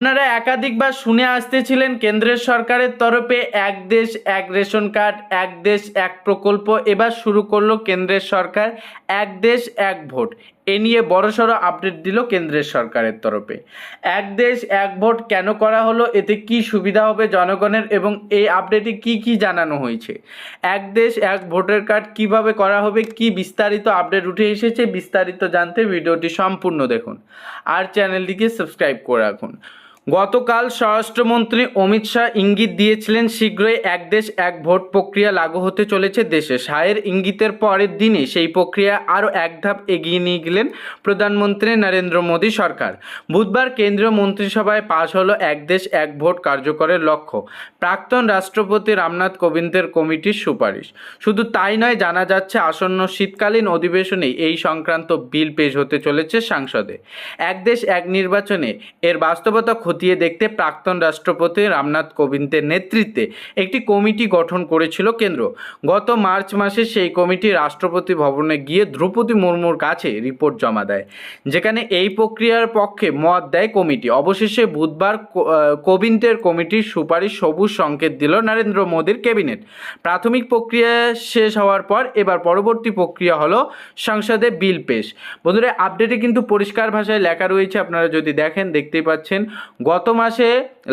আপনারা একাধিকবার শুনে আসতেছিলেন কেন্দ্রের সরকারের তরফে এক দেশ, এক রেশন কার্ড, এক দেশ, এক প্রকল্প। এবার শুরু করল কেন্দ্রের সরকার, এক দেশ, এক ভোট। এ নিয়ে বড়সড় আপডেট দিল কেন্দ্রের সরকারের তরফে। এক দেশ, এক ভোট কেন করা হলো, এতে কি সুবিধা হবে জনগণের এবং এই আপডেটে কি কি জানানো হয়েছে? এক দেশ, এক ভোটার কার্ড কীভাবে করা হবে, কি বিস্তারিত আপডেট উঠে এসেছে, বিস্তারিত জানতে ভিডিওটি সম্পূর্ণ দেখুন। আর চ্যানেলটিকে সাবস্ক্রাইব করে রাখুন। গতকাল স্বরাষ্ট্রমন্ত্রী অমিত শাহ ইঙ্গিত দিয়েছিলেন শীঘ্রই এক দেশ এক ভোট প্রক্রিয়া লাগু হতে চলেছে দেশে। শাহের ইঙ্গিতের পরের দিনে সেই প্রক্রিয়া আরও এক ধাপ এগিয়ে নিয়ে গেলেন প্রধানমন্ত্রী নরেন্দ্র মোদী সরকার। বুধবার কেন্দ্রীয় মন্ত্রিসভায় পাশ হলো এক দেশ এক ভোট কার্যকরের লক্ষ্য। প্রাক্তন রাষ্ট্রপতি রামনাথ কোবিন্দের কমিটির সুপারিশ। শুধু তাই নয়, জানা যাচ্ছে আসন্ন শীতকালীন অধিবেশনে এই সংক্রান্ত বিল পেশ হতে চলেছে সংসদে। এক দেশ এক নির্বাচনে এর বাস্তবতা খতিয়ে দেখতে প্রাক্তন রাষ্ট্রপতি রামনাথ কোবিন্দের নেতৃত্বে একটি কমিটি গঠন করেছিল কেন্দ্র। গত মার্চ মাসে সেই কমিটি রাষ্ট্রপতি ভবনে গিয়ে দ্রৌপদী মুর্মুর কাছে রিপোর্ট জমা দেয়, যেখানে এই প্রক্রিয়ার পক্ষে মত দেয় কমিটি। অবশেষে বুধবার কোবিন্দের কমিটির সুপারিশ সবুজ সংকেত দিল নরেন্দ্র মোদীর ক্যাবিনেট। প্রাথমিক প্রক্রিয়া শেষ হওয়ার পর এবার পরবর্তী প্রক্রিয়া হলো সংসদে বিল পেশ। বন্ধুরা, আপডেটে কিন্তু পরিষ্কার ভাষায় লেখা রয়েছে, আপনারা যদি দেখেন দেখতেই পাচ্ছেন। গত মাসে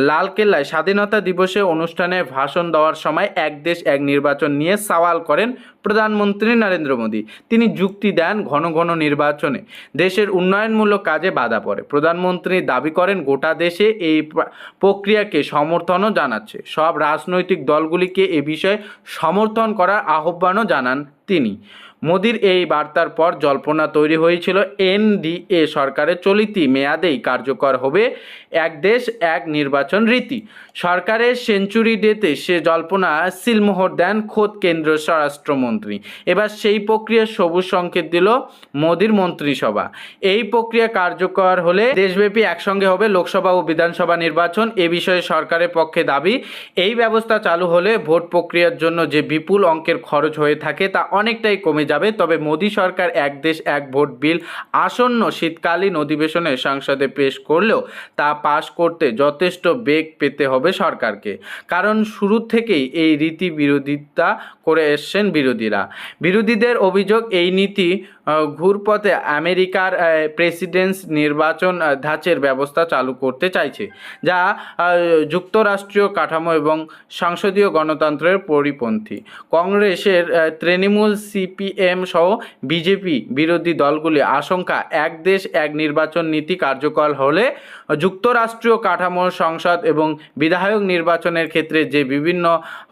লালকেল্লায় স্বাধীনতা দিবসে অনুষ্ঠানে ভাষণ দেওয়ার সময় এক দেশ, এক নির্বাচন নিয়ে সওয়াল করেন প্রধানমন্ত্রী নরেন্দ্র মোদী। তিনি যুক্তি দেন ঘন ঘন নির্বাচনে। দেশের উন্নয়নমূলক কাজে বাধা পড়ে। প্রধানমন্ত্রী দাবি করেন, গোটা দেশে এই প্রক্রিয়াকে সমর্থনও জানাচ্ছে। সব রাজনৈতিক দলগুলিকে এ বিষয়ে সমর্থন করার আহ্বানও জানান তিনি। মোদির এই বার্তার পর জল্পনা তৈরি হয়েছিল এনডিএ সরকারের চলিতি মেয়াদেই কার্যকর হবে এক দেশ, এক নির্বাচন রীতি। সরকারের সেঞ্চুরি ডেতে সে জল্পনা সিলমোহর দেন খোদ কেন্দ্র স্বরাষ্ট্রমন্ত্রী। এবার সেই প্রক্রিয়া সবুজ সংকেত দিল মোদির মন্ত্রিসভা। এই প্রক্রিয়া কার্যকর হলে দেশব্যাপী একসঙ্গে হবে লোকসভা ও বিধানসভা নির্বাচন, এ বিষয়ে সরকারের পক্ষে দাবি। এই ব্যবস্থা চালু হলে ভোট প্রক্রিয়ার জন্য যে বিপুল অঙ্কের খরচ হয়ে থাকে তা অনেকটাই কমে যাবে। তবে মোদী সরকার এক দেশ, এক ভোট বিল আসন্ন শীতকালীন অধিবেশনে সংসদে পেশ করলেও তা পাশ করতে যথেষ্ট বেগ পেতে হবে সরকারকে। কারণ শুরু থেকেই এই রীতি বিরোধিতা করে এসছেন বিরোধীরা। বিরোধীদের অভিযোগ, এই নীতি ঘুরপথে আমেরিকার প্রেসিডেন্স নির্বাচন ধাঁচের ব্যবস্থা চালু করতে চাইছে, যা যুক্তরাষ্ট্রীয় কাঠামো এবং সংসদীয় গণতন্ত্রের পরিপন্থী। কংগ্রেসের তৃণমূল সিপিএম সহ বিজেপি বিরোধী দলগুলি আশঙ্কা, এক দেশ, এক নির্বাচন নীতি কার্যকর হলে যুক্তরাষ্ট্রীয় কাঠামো সংসদ এবং বিধায়ক নির্বাচনের ক্ষেত্রে যে বিভিন্ন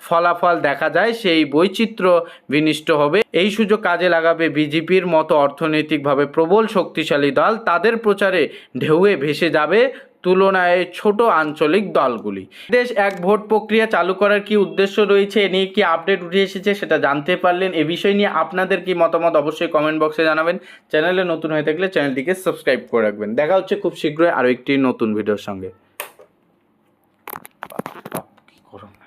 ফলাফল দেখা যায়, সেই বৈচিত্র্য বিনিষ্ট হবে। এই সুযোগ কাজে লাগাবে বিজেপির মতো অর্থনৈতিকভাবে প্রবল শক্তিশালী দল তাদের প্রচারে ঢেউয়ে ভেসে যাবে তুলনায় ছোট আঞ্চলিক দলগুলি। দেশ এক ভোট প্রক্রিয়া চালু করার কি উদ্দেশ্য রয়েছে এ নিয়ে কি আপডেট উঠে এসেছে সেটা জানতে পারলেন। এ বিষয় নিয়ে আপনাদের কি মতামত অবশ্যই কমেন্ট বক্সে জানাবেন। চ্যানেলে নতুন হয়ে থাকলে চ্যানেলটিকে সাবস্ক্রাইব করে রাখবেন। দেখা হচ্ছে খুব শীঘ্রই আরও একটি নতুন ভিডিওর সঙ্গে।